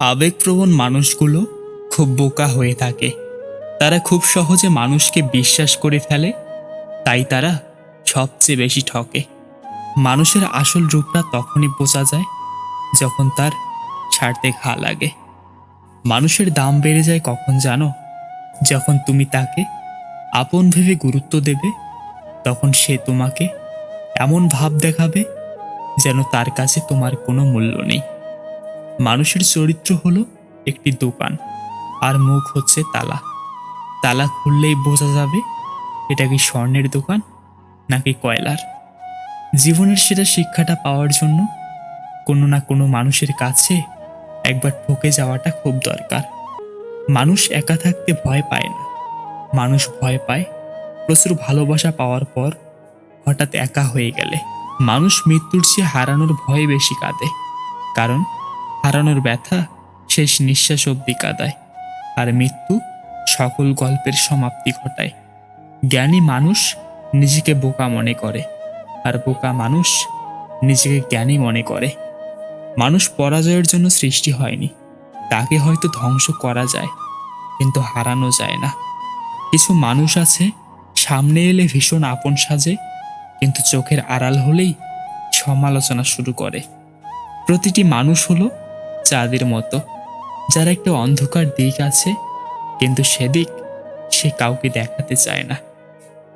আবেগপ্রবণ মানুষগুলো খুব বোকা হয়ে থাকে। তারা খুব সহজে মানুষকে বিশ্বাস করে ফেলে, তাই তারা সবচেয়ে বেশি ঠকে। মানুষের আসল রূপটা তখনই বোঝা যায় যখন তার ছাড়তে ঘা লাগে। মানুষের দাম বেড়ে যায় কখন জানো? যখন তুমি তাকে আপন ভেবে গুরুত্ব দেবে, তখন সে তোমাকে এমন ভাব দেখাবে যেন তার কাছে তোমার কোনো মূল্য নেই। মানুষের চরিত্র হলো একটি দোকান, আর মুখ হচ্ছে তালা। তালা খুললেই বোঝা যাবে এটা কি স্বর্ণের দোকান নাকি কয়লার। জীবনের সেটা শিক্ষাটা পাওয়ার জন্য কোনো না কোনো মানুষের কাছে একবার ঠকে যাওয়াটা খুব দরকার। মানুষ একা থাকতে ভয় পায় না। মানুষ ভয় পায় প্রচুর ভালোবাসা পাওয়ার পর হঠাৎ একা হয়ে গেলে। মানুষ মৃত্যুর চেয়ে হারানোর ভয়ে বেশি কাঁদে, কারণ হারানোর ব্যথা শেষ নিঃশ্বাস অব্দি কাঁদায়। আর মৃত্যু সকল গল্পের সমাপ্তি ঘটায়। জ্ঞানী মানুষ নিজেকে বোকা মনে করে, আর বোকা মানুষ নিজেকে জ্ঞানী মনে করে। মানুষ পরাজয়ের জন্য সৃষ্টি হয়নি, তাকে হয়তো ধ্বংস করা যায়, কিন্তু হারানো যায় না। কিছু মানুষ আছে, সামনে এলে ভীষণ আপন সাজে, কিন্তু চোখের আড়াল হলেই সমালোচনা শুরু করে। প্রতিটি মানুষ হলো চাঁদের মতো। যার একটা অন্ধকার দিক আছে, কিন্তু সেদিক সে কাউকে দেখাতে চায় না।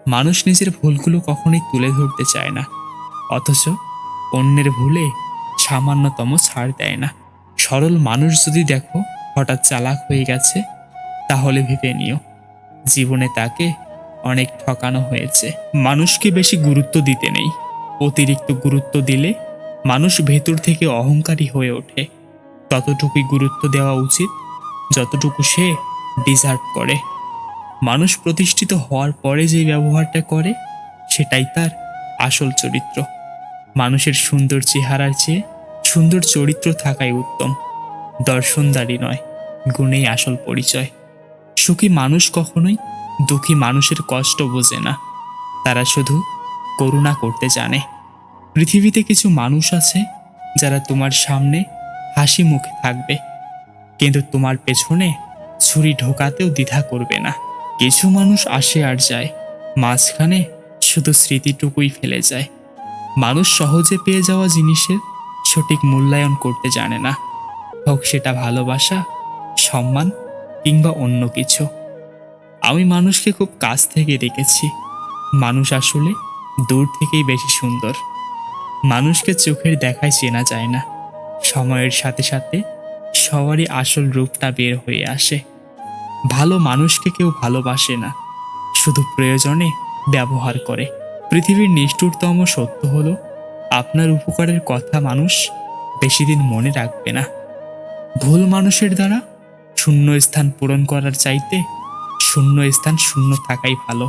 মানুষ নিজের ভুলগুলো কখনোই তুলে ধরতে চায় না, অথচ অন্যের ভুলে সামান্যতম ছাড় দেয় না। সরল মানুষ যদি দেখো হঠাৎ চালাক হয়ে গেছে, তাহলে ভেবে নিও, জীবনে তাকে অনেক ঠকানো হয়েছে। মানুষকে বেশি গুরুত্ব দিতে নেই। অতিরিক্ত গুরুত্ব দিলে মানুষ ভেতর থেকে অহংকারী হয়ে ওঠে। ততটুকুই গুরুত্ব দেওয়া উচিত যতটুকু সে ডিজার্ভ করে। মানুষ প্রতিষ্ঠিত হওয়ার পরে যে ব্যবহারটা করে, সেটাই তার আসল চরিত্র। মানুষের সুন্দর চেহারার চেয়ে সুন্দর চরিত্র থাকাই উত্তম। দর্শনদারি নয়, গুণেই আসল পরিচয়। সুখী মানুষ কখনোই দুঃখী মানুষের কষ্ট বোঝে না। তারা শুধু করুণা করতে জানে। পৃথিবীতে কিছু মানুষ আছে যারা তোমার সামনে হাসি মুখে থাকবে। কিন্তু তোমার পেছনে ছুরি ঢোকাতেও দ্বিধা করবে না। কিছু মানুষ আসে আর যায়। মাঝখানে শুধু স্মৃতিটুকুই ফেলে যায়। মানুষ সহজে পেয়ে যাওয়া জিনিসের সঠিক মূল্যায়ন করতে জানে না। হোক সেটা ভালোবাসা, সম্মান কিংবা অন্য কিছু। আমি মানুষকে খুব কাছ থেকে দেখেছি। মানুষ আসলে দূর থেকেই বেশি সুন্দর। মানুষকে চোখের দেখায় চেনা যায় না। সময়ের সাথে সাথে সবারই আসল রূপটা বের হয়ে আসে। ভালো মানুষকে কেউ ভালোবাসে না, শুধু প্রয়োজনে ব্যবহার করে। পৃথিবীর নিষ্ঠুরতম সত্য হলো, আপনার উপকারের কথা মানুষ বেশি দিন মনে রাখবে না। ভুল মানুষের দ্বারা শূন্য স্থান পূরণ করার চাইতে শূন্য স্থান শূন্য থাকাই ভালো।